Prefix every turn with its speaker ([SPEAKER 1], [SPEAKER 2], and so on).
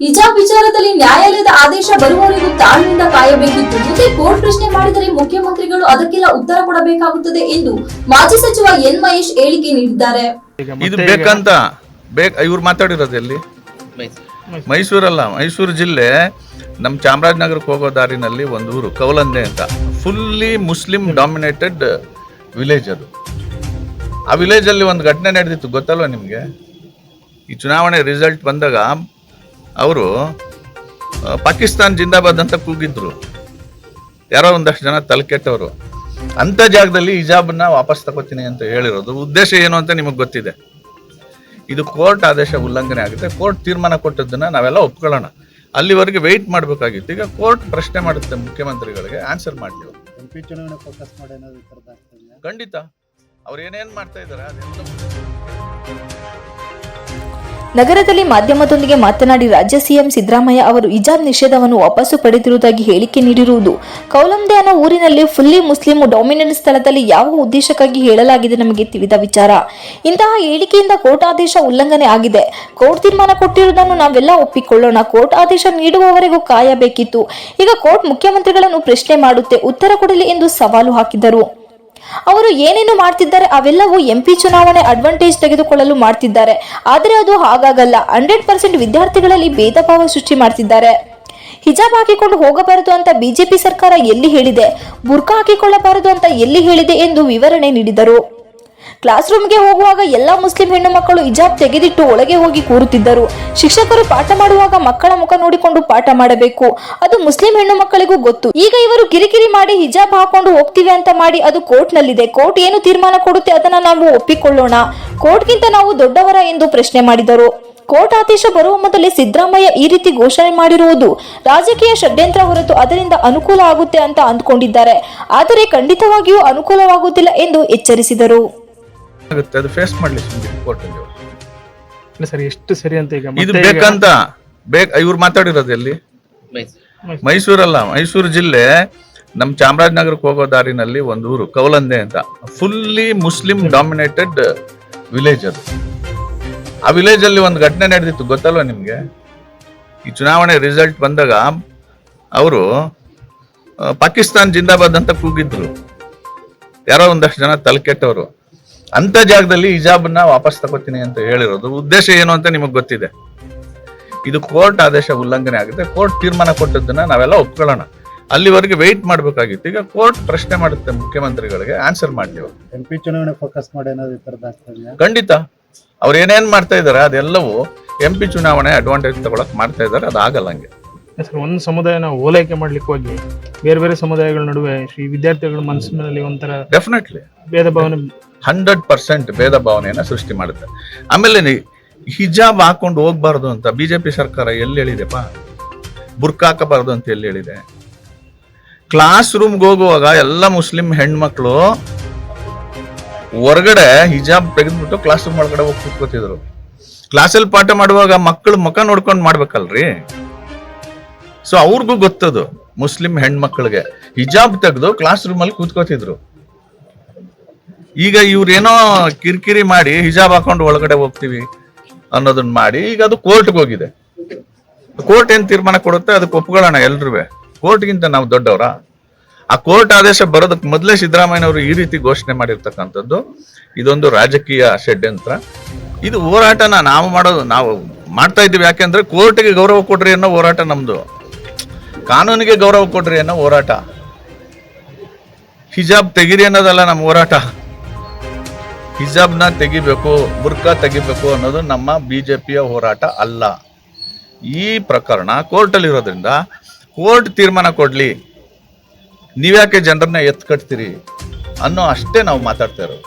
[SPEAKER 1] ಹಿಜಾಬ್ ವಿಚಾರದಲ್ಲಿ ನ್ಯಾಯಾಲಯದ ಆದೇಶ ಬರುವವರೆಗೂ ತಾಳ್ಮೆಯಿಂದ ಕಾಯಬೇಕಿತ್ತು. ಮುಂದೆ ಕೋರ್ಟ್ ಪ್ರಶ್ನೆ ಮಾಡಿದರೆ ಮುಖ್ಯಮಂತ್ರಿಗಳು ಅದಕ್ಕೆಲ್ಲ ಉತ್ತರ ಕೊಡಬೇಕಾಗುತ್ತದೆ ಎಂದು ಮಾಜಿ ಸಚಿವ ಎನ್ ಮಹೇಶ್ ಹೇಳಿಕೆ ನೀಡಿದ್ದಾರೆ.
[SPEAKER 2] ಇದು ಬೇಕಂತ ಬೇಕ ಇವ್ರು ಮಾತಾಡಿರೋದು ಎಲ್ಲಿ? ಮೈಸೂರಲ್ಲ ಮೈಸೂರು ಜಿಲ್ಲೆ ನಮ್ಮ ಚಾಮರಾಜನಗರಕ್ಕೆ ಹೋಗೋ ದಾರಿನಲ್ಲಿ ಒಂದು ಊರು ಕವಲಂದೆ ಅಂತ. ಫುಲ್ಲಿ ಮುಸ್ಲಿಂ ಡಾಮಿನೇಟೆಡ್ ವಿಲೇಜ್ ಅದು. ಆ ವಿಲೇಜಲ್ಲಿ ಒಂದು ಘಟನೆ ನಡೆದಿತ್ತು ಗೊತ್ತಲ್ವ ನಿಮಗೆ? ಈ ಚುನಾವಣೆ ರಿಸಲ್ಟ್ ಬಂದಾಗ ಅವರು ಪಾಕಿಸ್ತಾನ್ ಜಿಂದಾಬಾದ್ ಅಂತ ಕೂಗಿದ್ರು. ಯಾರೋ ಒಂದಷ್ಟು ಜನ ತಲೆಕೆಟ್ಟವರು ಅಂಥ ಜಾಗದಲ್ಲಿ ಹಿಜಾಬನ್ನ ವಾಪಸ್ ತಗೋತೀನಿ ಅಂತ ಹೇಳಿರೋದು. ಉದ್ದೇಶ ಏನು ಅಂತ ನಿಮಗೆ ಗೊತ್ತಿದೆ. ಇದು ಕೋರ್ಟ್ ಆದೇಶ ಉಲ್ಲಂಘನೆ ಆಗುತ್ತೆ. ಕೋರ್ಟ್ ತೀರ್ಮಾನ ಕೊಟ್ಟದ್ದನ್ನ ನಾವೆಲ್ಲ ಒಪ್ಕೊಳ್ಳೋಣ. ಅಲ್ಲಿವರೆಗೆ ವೆಯ್ಟ್ ಮಾಡಬೇಕಾಗಿತ್ತು. ಈಗ ಕೋರ್ಟ್ ಪ್ರಶ್ನೆ ಮಾಡುತ್ತೆ ಮುಖ್ಯಮಂತ್ರಿಗಳಿಗೆ. ಆನ್ಸರ್ ಮಾಡಲಿ ಖಂಡಿತ. ಅವ್ರು ಏನೇನು ಮಾಡ್ತಾ ಇದ್ದಾರೆ ಅದೆಲ್ಲ
[SPEAKER 3] ನಗರದಲ್ಲಿ ಮಾಧ್ಯಮದೊಂದಿಗೆ ಮಾತನಾಡಿ ರಾಜ್ಯ ಸಿಎಂ ಸಿದ್ದರಾಮಯ್ಯ ಅವರು ಹಿಜಾಬ್ ನಿಷೇಧವನ್ನು ವಾಪಸ್ಸು ಪಡೆದಿರುವುದಾಗಿ ಹೇಳಿಕೆ ನೀಡಿರುವುದು. ಕೌಲಂದೆ ಅನ್ನೋ ಊರಿನಲ್ಲಿ ಫುಲ್ಲಿ ಮುಸ್ಲಿಂ ಡಾಮಿನೆಂಟ್ ಸ್ಥಳದಲ್ಲಿ ಯಾವ ಉದ್ದೇಶಕ್ಕಾಗಿ ಹೇಳಲಾಗಿದೆ ನಮಗೆ ತಿಳಿದ ವಿಚಾರ. ಇಂತಹ ಹೇಳಿಕೆಯಿಂದ ಕೋರ್ಟ್ ಆದೇಶ ಉಲ್ಲಂಘನೆ ಆಗಿದೆ. ಕೋರ್ಟ್ ತೀರ್ಮಾನ ಕೊಟ್ಟಿರುವುದನ್ನು ನಾವೆಲ್ಲ ಒಪ್ಪಿಕೊಳ್ಳೋಣ. ಕೋರ್ಟ್ ಆದೇಶ ನೀಡುವವರೆಗೂ ಕಾಯಬೇಕಿತ್ತು. ಈಗ ಕೋರ್ಟ್ ಮುಖ್ಯಮಂತ್ರಿಗಳನ್ನು ಪ್ರಶ್ನೆ ಮಾಡುತ್ತೆ. ಉತ್ತರ ಕೊಡಲಿ ಎಂದು ಸವಾಲು ಹಾಕಿದರು. ಅವರು ಏನೇನು ಮಾಡ್ತಿದ್ದಾರೆ ಅವೆಲ್ಲವೂ ಎಂಪಿ ಚುನಾವಣೆ ಅಡ್ವಾಂಟೇಜ್ ತೆಗೆದುಕೊಳ್ಳಲು ಮಾಡ್ತಿದ್ದಾರೆ. ಆದರೆ ಅದು ಹಾಗಾಗಲ್ಲ. ಹಂಡ್ರೆಡ್ ಪರ್ಸೆಂಟ್ ವಿದ್ಯಾರ್ಥಿಗಳಲ್ಲಿ ಭೇದ ಭಾವ ಸೃಷ್ಟಿ ಮಾಡ್ತಿದ್ದಾರೆ. ಹಿಜಾಬ್ ಹಾಕಿಕೊಂಡು ಹೋಗಬಾರದು ಅಂತ ಬಿಜೆಪಿ ಸರ್ಕಾರ ಎಲ್ಲಿ ಹೇಳಿದೆ? ಬುರ್ಕಾ ಹಾಕಿಕೊಳ್ಳಬಾರದು ಅಂತ ಎಲ್ಲಿ ಹೇಳಿದೆ ಎಂದು ವಿವರಣೆ ನೀಡಿದರು. ಕ್ಲಾಸ್ ರೂಮ್ಗೆ ಹೋಗುವಾಗ ಎಲ್ಲಾ ಮುಸ್ಲಿಂ ಹೆಣ್ಣು ಮಕ್ಕಳು ಹಿಜಾಬ್ ತೆಗೆದಿಟ್ಟು ಒಳಗೆ ಹೋಗಿ ಕೂರುತ್ತಿದ್ದರು. ಶಿಕ್ಷಕರು ಪಾಠ ಮಾಡುವಾಗ ಮಕ್ಕಳ ಮುಖ ನೋಡಿಕೊಂಡು ಪಾಠ ಮಾಡಬೇಕು. ಅದು ಮುಸ್ಲಿಂ ಹೆಣ್ಣು ಮಕ್ಕಳಿಗೂ ಗೊತ್ತು. ಈಗ ಇವರು ಕಿರಿಕಿರಿ ಮಾಡಿ ಹಿಜಾಬ್ ಹಾಕೊಂಡು ಹೋಗ್ತೀವಿ ಅಂತ ಮಾಡಿ ಅದು ಕೋರ್ಟ್ನಲ್ಲಿದೆ. ಕೋರ್ಟ್ ಏನು ತೀರ್ಮಾನ ಕೊಡುತ್ತೆ ಅದನ್ನ ನಾವು ಒಪ್ಪಿಕೊಳ್ಳೋಣ. ಕೋರ್ಟ್ಗಿಂತ ನಾವು ದೊಡ್ಡವರ ಎಂದು ಪ್ರಶ್ನೆ ಮಾಡಿದರು. ಕೋರ್ಟ್ ಆದೇಶ ಬರುವ ಮೊದಲೇ ಸಿದ್ದರಾಮಯ್ಯ ಈ ರೀತಿ ಘೋಷಣೆ ಮಾಡಿರುವುದು ರಾಜಕೀಯ ಷಡ್ಯಂತ್ರ ಹೊರತು ಅದರಿಂದ ಅನುಕೂಲ ಆಗುತ್ತೆ ಅಂತ ಅಂದ್ಕೊಂಡಿದ್ದಾರೆ. ಆದರೆ ಖಂಡಿತವಾಗಿಯೂ ಅನುಕೂಲವಾಗುವುದಿಲ್ಲ ಎಂದು ಎಚ್ಚರಿಸಿದರು.
[SPEAKER 2] ಆಗುತ್ತೆ ಅದು ಫೇಸ್ ಮಾಡ್ಲಿಕ್ಕೆ ಸುಮ್ಮನೆ ಕೋರ್ಟಲ್ಲಿ
[SPEAKER 4] ಇಲ್ಲ ಸರ್ ಎಷ್ಟು ಸರಿ ಅಂತ ಈಗ
[SPEAKER 2] ಇದು
[SPEAKER 4] ಮತ್ತೆ ಈಗ
[SPEAKER 2] ಬೇಕಂತ ಬೇಕ ಇವ್ರು ಮಾತಾಡಿರೋದು ಎಲ್ಲಿ? ಮೈಸೂರಲ್ಲ ಮೈಸೂರು ಜಿಲ್ಲೆ ನಮ್ಮ ಚಾಮರಾಜನಗರಕ್ಕೆ ಹೋಗೋ ದಾರಿನಲ್ಲಿ ಒಂದು ಊರು ಕವಲಂದೆ ಅಂತ. ಫುಲ್ಲಿ ಮುಸ್ಲಿಂ ಡಾಮಿನೇಟೆಡ್ ವಿಲೇಜ್ ಅದು. ಆ ವಿಲೇಜಲ್ಲಿ ಒಂದು ಘಟನೆ ನಡೆದಿತ್ತು ಗೊತ್ತಲ್ವ ನಿಮಗೆ? ಈ ಚುನಾವಣೆ ರಿಸಲ್ಟ್ ಬಂದಾಗ ಅವರು ಪಾಕಿಸ್ತಾನ್ ಜಿಂದಾಬಾದ್ ಅಂತ ಕೂಗಿದ್ರು. ಯಾರೋ ಒಂದಷ್ಟು ಜನ ತಲೆಕೆಟ್ಟವರು ಅಂಥ ಜಾಗದಲ್ಲಿ ಹಿಜಾಬನ್ನ ವಾಪಸ್ ತಗೋತೀನಿ ಅಂತ ಹೇಳಿರೋದು. ಉದ್ದೇಶ ಏನು ಅಂತ ನಿಮಗೆ ಗೊತ್ತಿದೆ. ಇದು ಕೋರ್ಟ್ ಆದೇಶ ಉಲ್ಲಂಘನೆ ಆಗುತ್ತೆ. ಕೋರ್ಟ್ ತೀರ್ಮಾನ ಕೊಟ್ಟದ್ದನ್ನ ನಾವೆಲ್ಲ ಒಪ್ಕೊಳ್ಳೋಣ. ಅಲ್ಲಿವರೆಗೆ ವೆಯ್ಟ್ ಮಾಡಬೇಕಾಗಿತ್ತು. ಈಗ ಕೋರ್ಟ್ ಪ್ರಶ್ನೆ ಮಾಡುತ್ತೆ ಮುಖ್ಯಮಂತ್ರಿಗಳಿಗೆ. ಆನ್ಸರ್
[SPEAKER 5] ಚುನಾವಣೆ ಫೋಕಸ್ ಮಾಡಿ
[SPEAKER 2] ಖಂಡಿತ. ಅವ್ರು ಏನೇನ್ ಮಾಡ್ತಾ ಇದಾರೆ ಅದೆಲ್ಲವೂ ಎಂ ಪಿ ಚುನಾವಣೆ ಅಡ್ವಾಂಟೇಜ್ ತಗೊಳಕ್ ಮಾಡ್ತಾ ಇದ್ದಾರೆ ಅದಾಗಲ್ಲ ಹಂಗೆ.
[SPEAKER 4] ಸರ್ ಒಂದು ಸಮುದಾಯನ ಓಲೈಕೆ ಮಾಡ್ಲಿಕ್ಕೆ ಹೋಗಿ ಬೇರೆ ಬೇರೆ ಸಮುದಾಯಗಳ ನಡುವೆ ಈ ವಿದ್ಯಾರ್ಥಿಗಳ ಮನಸ್ಸಿನಲ್ಲಿ ಒಂಥರ
[SPEAKER 2] ಡೆಫಿನೆಟ್ಲಿ
[SPEAKER 4] ಭೇದ ಭಾವನೆ
[SPEAKER 2] ಹಂಡ್ರೆಡ್ ಪರ್ಸೆಂಟ್ ಭೇದ ಭಾವನೆಯನ್ನ ಸೃಷ್ಟಿ ಮಾಡುತ್ತೆ. ಆಮೇಲೆ ನೀ- ಹಿಜಾಬ್ ಹಾಕೊಂಡು ಹೋಗ್ಬಾರ್ದು ಅಂತ ಬಿಜೆಪಿ ಸರ್ಕಾರ ಎಲ್ಲಿ ಹೇಳಿದೆಪ್ಪ? ಬುರ್ಕ ಹಾಕಬಾರ್ದು ಅಂತ ಎಲ್ಲಿ ಹೇಳಿದೆ? ಕ್ಲಾಸ್ ರೂಮ್ಗೆ ಹೋಗುವಾಗ ಎಲ್ಲ ಮುಸ್ಲಿಂ ಹೆಣ್ಮಕ್ಳು ಹೊರಗಡೆ ಹಿಜಾಬ್ ತೆಗೆದ್ಬಿಟ್ಟು ಕ್ಲಾಸ್ ರೂಮ್ ಒಳಗಡೆ ಹೋಗಿ ಕೂತ್ಕೋತಿದ್ರು ಕ್ಲಾಸಲ್ಲಿ ಪಾಠ ಮಾಡುವಾಗ ಮಕ್ಕಳು ಮುಖ ನೋಡ್ಕೊಂಡು ಮಾಡ್ಬೇಕಲ್ರಿ? ಸೊ ಅವ್ರಿಗೂ ಗೊತ್ತದು, ಮುಸ್ಲಿಂ ಹೆಣ್ಮಕ್ಳಿಗೆ. ಹಿಜಾಬ್ ತೆಗೆದು ಕ್ಲಾಸ್ ರೂಮಲ್ಲಿ ಕೂತ್ಕೋತಿದ್ರು. ಈಗ ಇವ್ರೇನೋ ಕಿರಿಕಿರಿ ಮಾಡಿ ಹಿಜಾಬ್ ಹಾಕೊಂಡು ಒಳಗಡೆ ಹೋಗ್ತೀವಿ ಅನ್ನೋದನ್ನ ಮಾಡಿ ಈಗ ಅದು ಕೋರ್ಟ್ಗೆ ಹೋಗಿದೆ. ಕೋರ್ಟ್ ಏನ್ ತೀರ್ಮಾನ ಕೊಡುತ್ತೆ? ಅದಕ್ಕೆ ಒಪ್ಕೊಳ್ಳೋಣ ಎಲ್ರೂ ಕೋರ್ಟ್ಗಿಂತ ನಾವು ದೊಡ್ಡವರ. ಆ ಕೋರ್ಟ್ ಆದೇಶ ಬರೋದಕ್ಕೆ ಮೊದಲೇ ಸಿದ್ದರಾಮಯ್ಯನವರು ಈ ರೀತಿ ಘೋಷಣೆ ಮಾಡಿರ್ತಕ್ಕಂಥದ್ದು. ಇದೊಂದು ರಾಜಕೀಯ ಷಡ್ಯಂತ್ರ. ಇದು ಹೋರಾಟನ ನಾವು ಮಾಡೋದು, ನಾವು ಮಾಡ್ತಾ ಇದ್ದೀವಿ. ಯಾಕೆಂದ್ರೆ ಕೋರ್ಟ್ಗೆ ಗೌರವ ಕೊಡ್ರಿ ಅನ್ನೋ ಹೋರಾಟ ನಮ್ದು. ಕಾನೂನಿಗೆ ಗೌರವ ಕೊಡ್ರಿ ಅನ್ನೋ ಹೋರಾಟ. ಹಿಜಾಬ್ ತೆಗಿರಿ ಅನ್ನೋದಲ್ಲ ನಮ್ಮ ಹೋರಾಟ. ಹಿಜಾಬ್ನ ತೆಗಿಬೇಕು ಬುರ್ಕಾ ತೆಗಿಬೇಕು ಅನ್ನೋದು ನಮ್ಮ ಬಿ ಜೆ ಪಿಯ ಹೋರಾಟ ಅಲ್ಲ. ಈ ಪ್ರಕರಣ ಕೋರ್ಟಲ್ಲಿ ಇರೋದ್ರಿಂದ ಕೋರ್ಟ್ ತೀರ್ಮಾನ ಕೊಡ್ಲಿ. ನೀವ್ಯಾಕೆ ಜನರನ್ನ ಎತ್ತು ಕಟ್ತೀರಿ ಅನ್ನೋ ಅಷ್ಟೇ ನಾವು ಮಾತಾಡ್ತಾ ಇರೋದು.